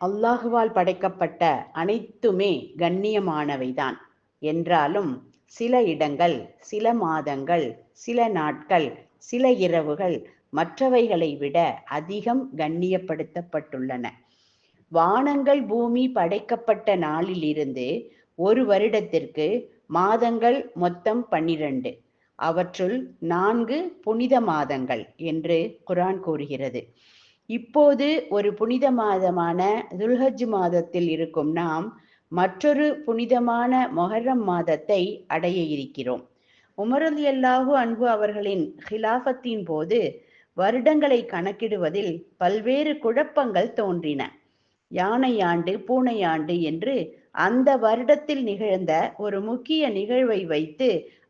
அல்லாஹுவால் படைக்கப்பட்ட அனைத்துமே கண்ணியமானவைதான். என்றாலும் சில இடங்கள் சில மாதங்கள் சில நாட்கள் சில இரவுகள் மற்றவைகளை விட அதிகம் கண்ணியப்படுத்தப்பட்டுள்ளன. வானங்கள் பூமி படைக்கப்பட்ட நாளிலிருந்து ஒரு வருடத்திற்கு மாதங்கள் மொத்தம் பன்னிரண்டு. அவற்றுள் நான்கு புனித மாதங்கள் என்று குரான் கூறுகிறது. இப்போது ஒரு புனித மாதமான துல்ஹஜ் மாதத்தில் இருக்கும் நாம் மற்றொரு புனிதமான மொஹர்ரம் மாதத்தை அடைய இருக்கிறோம். உமரது அல்லாஹு அன்பு அவர்களின் ஹிலாஃபத்தின் போது வருடங்களை கணக்கிடுவதில் பல்வேறு குழப்பங்கள் தோன்றின. யானை ஆண்டு பூனை ஆண்டு என்று அந்த வருடத்தில் நிகழ்ந்த ஒரு முக்கிய நிகழ்வை வைத்து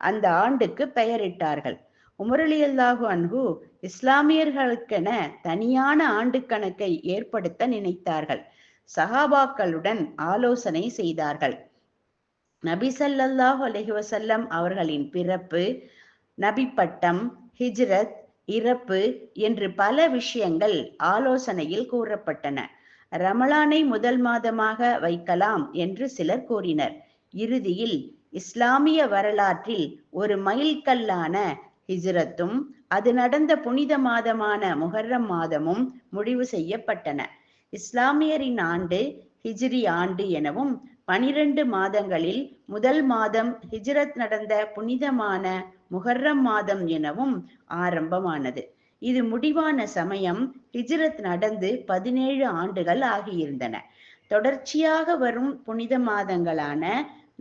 அந்த ஆண்டுக்கு பெயரிட்டார்கள். உமரலி அல்லாஹு அன்ஹு இஸ்லாமியர்களுக்கென தனியான ஆண்டு கணக்கை ஏற்படுத்த நினைத்தார்கள். சஹாபாக்களுடன் ஆலோசனை செய்தார்கள். நபி சல்லல்லாஹு அலஹி வசல்லம் அவர்களின் பிறப்பு நபி பட்டம் ஹிஜ்ரத் இறப்பு என்று பல விஷயங்கள் ஆலோசனையில் கூறப்பட்டன. ரமலானை முதல் மாதமாக வைக்கலாம் என்று சிலர் கூறினர். இறுதியில் இஸ்லாமிய வரலாற்றில் ஒரு மைல்கல்லான ஹிஜ்ரத்தும் அது நடந்த புனித மாதமான முஹர்ரம் மாதமும் முடிவு செய்யப்பட்டன. இஸ்லாமியரின் ஆண்டு ஹிஜ்ரி ஆண்டு எனவும் பனிரெண்டு மாதங்களில் முதல் மாதம் ஹிஜ்ரத் நடந்த புனிதமான முஹர்ரம் மாதம் எனவும் ஆரம்பமானது. இது முடிவான சமயம் ஹிஜ்ரத் நடந்து பதினேழு ஆண்டுகள் ஆகியிருந்தன. தொடர்ச்சியாக வரும் புனித மாதங்களான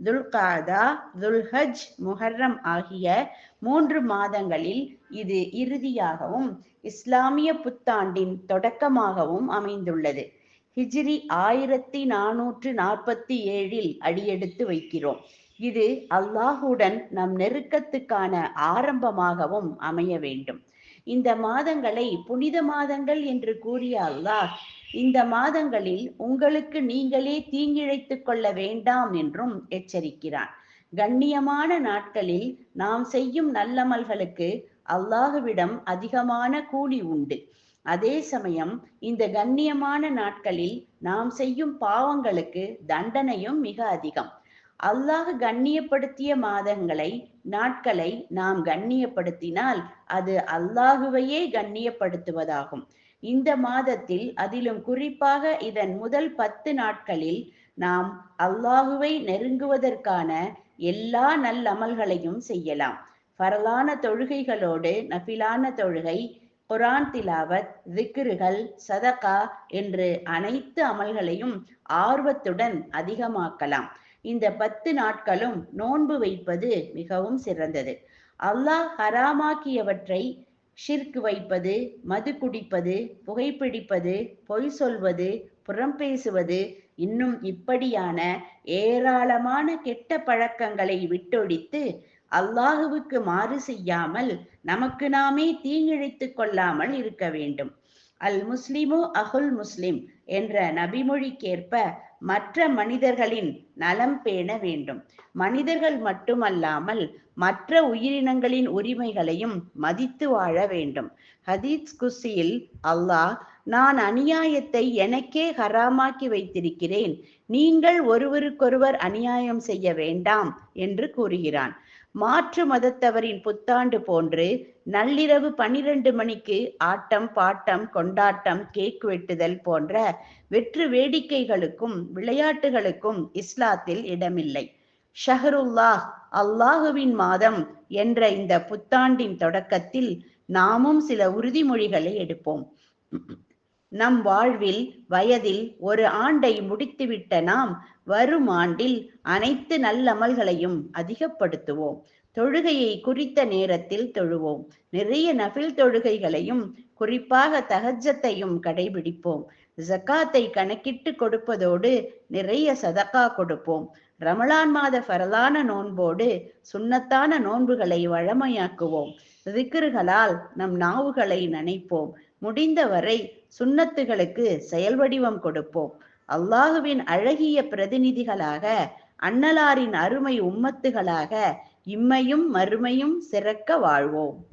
துல்காதா துல்ஹஜ் முஹர்ரம் ஆகிய மூன்று மாதங்களில் இது இறுதியாகவும் இஸ்லாமிய புத்தாண்டின் தொடக்கமாகவும் அமைந்துள்ளது. ஹிஜ்ரி ஆயிரத்தி நானூற்று நாற்பத்தி ஏழில் அடியெடுத்து வைக்கிறோம். இது அல்லாஹுடன் நம் நெருக்கத்துக்கான ஆரம்பமாகவும் அமைய வேண்டும். இந்த மாதங்களை புனித மாதங்கள் என்று கூறிய அல்லாஹ் இந்த மாதங்களில் உங்களுக்கு நீங்களே தீங்கிழைத்துக் கொள்ள வேண்டாம் என்றும் எச்சரிக்கிறான் கண்ணியமான நாட்களில் நாம் செய்யும் நல்லமல்களுக்கு அல்லாஹுவிடம் அதிகமான கூலி உண்டு. அதே சமயம் இந்த கண்ணியமான நாட்களில் நாம் செய்யும் பாவங்களுக்கு தண்டனையும் மிக அதிகம். அல்லாஹ் கண்ணியப்படுத்திய மாதங்களை நாட்களை நாம் கண்ணியப்படுத்தினால் அது அல்லாஹுவையே கண்ணியப்படுத்துவதாகும். இந்த மாதத்தில் அதிலும் குறிப்பாக இதன் முதல் பத்து நாட்களில் நாம் அல்லாஹுவை நெருங்குவதற்கான எல்லா நல்லமல்களையும் செய்யலாம். பரலான தொழுகைகளோடு நபிலான தொழுகை குரான் திலாவத் திக்ருகள் சதகா என்று அனைத்து அமல்களையும் ஆர்வத்துடன் அதிகமாக்கலாம். இந்த பத்து நாட்களும் நோன்பு வைப்பது மிகவும் சிறந்தது. அல்லாஹ் ஹராமாக்கியவற்றை ஷிர்க் வைப்பது மது குடிப்பது புகைப்பிடிப்பது பொய் சொல்வது புறம் பேசுவது இன்னும் இப்படியான ஏராளமான கெட்ட பழக்கங்களை விட்டொழித்து அல்லாஹுவுக்கு மாறு செய்யாமல் நமக்கு நாமே தீங்கிழைத்து கொள்ளாமல் இருக்க வேண்டும். அல் முஸ்லிமு அகுல் முஸ்லிம் என்ற நபிமொழிக்கேற்ப மற்ற மனிதர்களின் நலம் பேண வேண்டும். மனிதர்கள் மட்டுமல்லாமல் மற்ற உயிரினங்களின் உரிமைகளையும் மதித்து வாழ வேண்டும். ஹதீஸ் குசியில் அல்லாஹ் நான் அநியாயத்தை எனக்கே ஹராமாக்கி வைத்திருக்கிறேன். நீங்கள் ஒருவருக்கொருவர் அநியாயம் செய்ய வேண்டாம் என்று கூறுகிறான். மாற்று மதத்தவரின் புத்தாண்டு போன்று நள்ளிரவு பனிரெண்டு மணிக்கு ஆட்டம் பாட்டம் கொண்டாட்டம் கேக் வெட்டுதல் போன்ற வெற்று வேடிக்கைகளுக்கும் விளையாட்டுகளுக்கும் இஸ்லாத்தில் இடமில்லை. ஷஹருல்லாஹ் அல்லாஹுவின் மாதம் என்ற இந்த புத்தாண்டின் தொடக்கத்தில் நாமும் சில உறுதிமொழிகளை எடுப்போம். நம் வாழ்வில் வயதில் ஒரு ஆண்டை முடித்துவிட்ட நாம் வரும் ஆண்டில் அனைத்து நல்லமல்களையும் அதிகப்படுத்துவோம். தொழுகையை குறித்த நேரத்தில் தொழுவோம். நிறைய நபில் தொழுகைகளையும் குறிப்பாக தகஜத்தையும் கடைபிடிப்போம். ஜக்காத்தை கணக்கிட்டு கொடுப்பதோடு நிறைய சதக்கா கொடுப்போம். ரமலான் மாத பரலான நோன்போடு சுண்ணத்தான நோன்புகளை வழமையாக்குவோம். திக்ருகளால் நம் நாவுகளை நனைப்போம். முடிந்தவரை சுண்ணத்துகளுக்கு செயல் வடிவம் கொடுப்போம். அல்லாஹுவின் அழகிய பிரதிநிதிகளாக அன்னலாரின் அருமை உம்மத்துகளாக இம்மையும் மறுமையும் சிறக்க வாழ்வோம்.